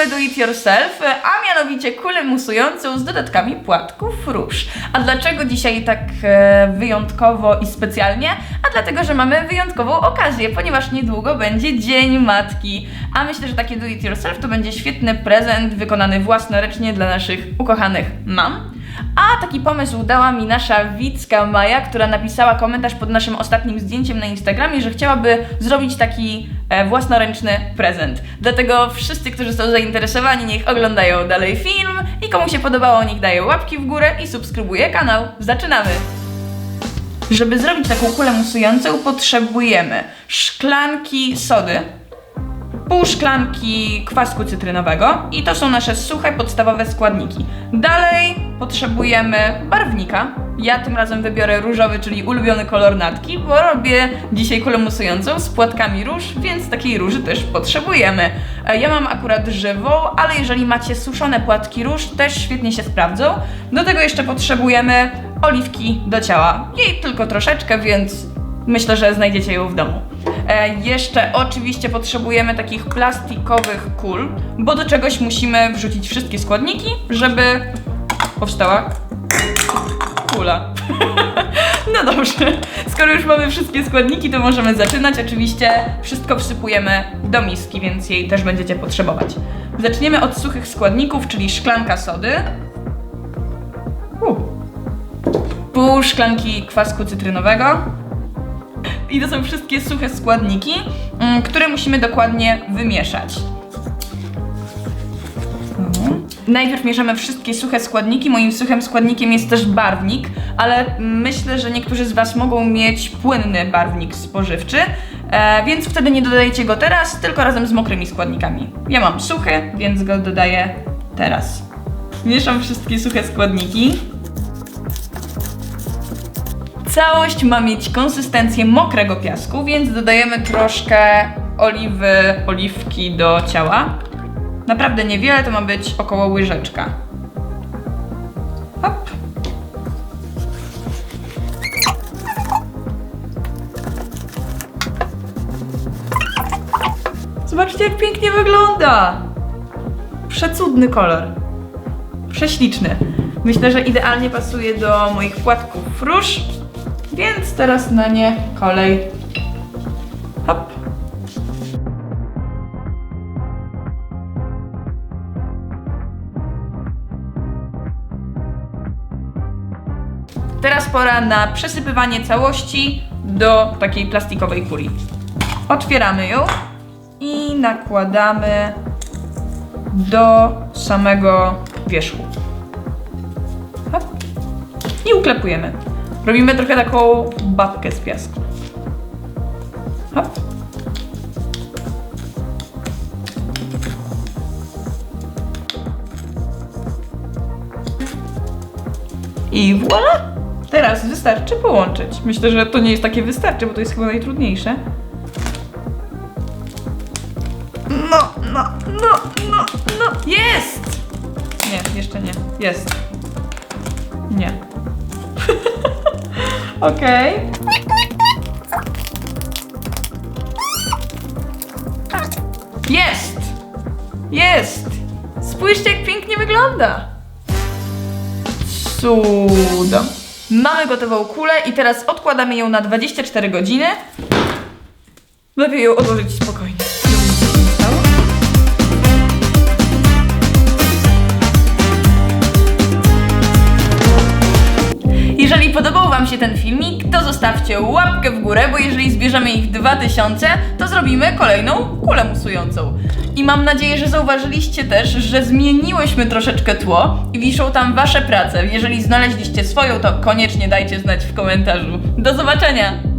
nowe do it yourself, a mianowicie kulę musującą z dodatkami płatków róż. A dlaczego dzisiaj tak e, wyjątkowo i specjalnie? A dlatego, że mamy wyjątkową okazję, ponieważ niedługo będzie Dzień Matki. A myślę, że takie do it yourself to będzie świetny prezent wykonany własnoręcznie dla naszych ukochanych mam. A taki pomysł dała mi nasza widzka Maja, która napisała komentarz pod naszym ostatnim zdjęciem na Instagramie, że chciałaby zrobić taki e, własnoręczny prezent. Dlatego wszyscy, którzy są zainteresowani, niech oglądają dalej film i komu się podobało, niech daje łapki w górę i subskrybuje kanał. Zaczynamy! Żeby zrobić taką kulę musującą, potrzebujemy szklanki sody, pół szklanki kwasku cytrynowego i to są nasze suche, podstawowe składniki. Dalej potrzebujemy barwnika. Ja tym razem wybiorę różowy, czyli ulubiony kolor natki, bo robię dzisiaj kulę musującą z płatkami róż, więc takiej róży też potrzebujemy. E, Ja mam akurat żywą, ale jeżeli macie suszone płatki róż, też świetnie się sprawdzą. Do tego jeszcze potrzebujemy oliwki do ciała. Jej tylko troszeczkę, więc Myślę, że znajdziecie ją w domu. E, jeszcze oczywiście potrzebujemy takich plastikowych kul, bo do czegoś musimy wrzucić wszystkie składniki, żeby powstała kula. no dobrze, skoro już mamy wszystkie składniki, to możemy zaczynać. Oczywiście wszystko wsypujemy do miski, więc jej też będziecie potrzebować. Zaczniemy od suchych składników, czyli szklanka sody. Pół szklanki kwasku cytrynowego, i to są wszystkie suche składniki, mm, które musimy dokładnie wymieszać. Mhm. Najpierw mieszamy wszystkie suche składniki. Moim suchym składnikiem jest też barwnik, ale myślę, że niektórzy z Was mogą mieć płynny barwnik spożywczy, e, więc wtedy nie dodajecie go teraz, tylko razem z mokrymi składnikami. Ja mam suchy, więc go dodaję teraz. Mieszam wszystkie suche składniki. Całość ma mieć konsystencję mokrego piasku, więc dodajemy troszkę oliwy, oliwki do ciała. Naprawdę niewiele, to ma być około łyżeczka. Hop. Zobaczcie, jak pięknie wygląda! Przecudny kolor. Prześliczny. Myślę, że idealnie pasuje do moich płatków róż, więc teraz na nie kolej. Hop. Teraz pora na przesypywanie całości do takiej plastikowej kuli. Otwieramy ją i nakładamy do samego wierzchu. Hop. I uklepujemy. Robimy trochę taką babkę z piasku. Hop. I voilà! Teraz wystarczy połączyć. Myślę, że to nie jest takie wystarczy, bo to jest chyba najtrudniejsze. No, no, no, no, no. Jest! Nie, jeszcze nie. Jest. Nie. Okej. Jest! Jest! Spójrzcie, jak pięknie wygląda! Cudem. Mamy gotową kulę i teraz odkładamy ją na 24 godziny. Lepiej ją odłożyć spokojnie. Się ten filmik, to zostawcie łapkę w górę, bo jeżeli zbierzemy ich 2000, to zrobimy kolejną kulę musującą. I mam nadzieję, że zauważyliście też, że zmieniłyśmy troszeczkę tło i wiszą tam Wasze prace. Jeżeli znaleźliście swoją, to koniecznie dajcie znać w komentarzu. Do zobaczenia!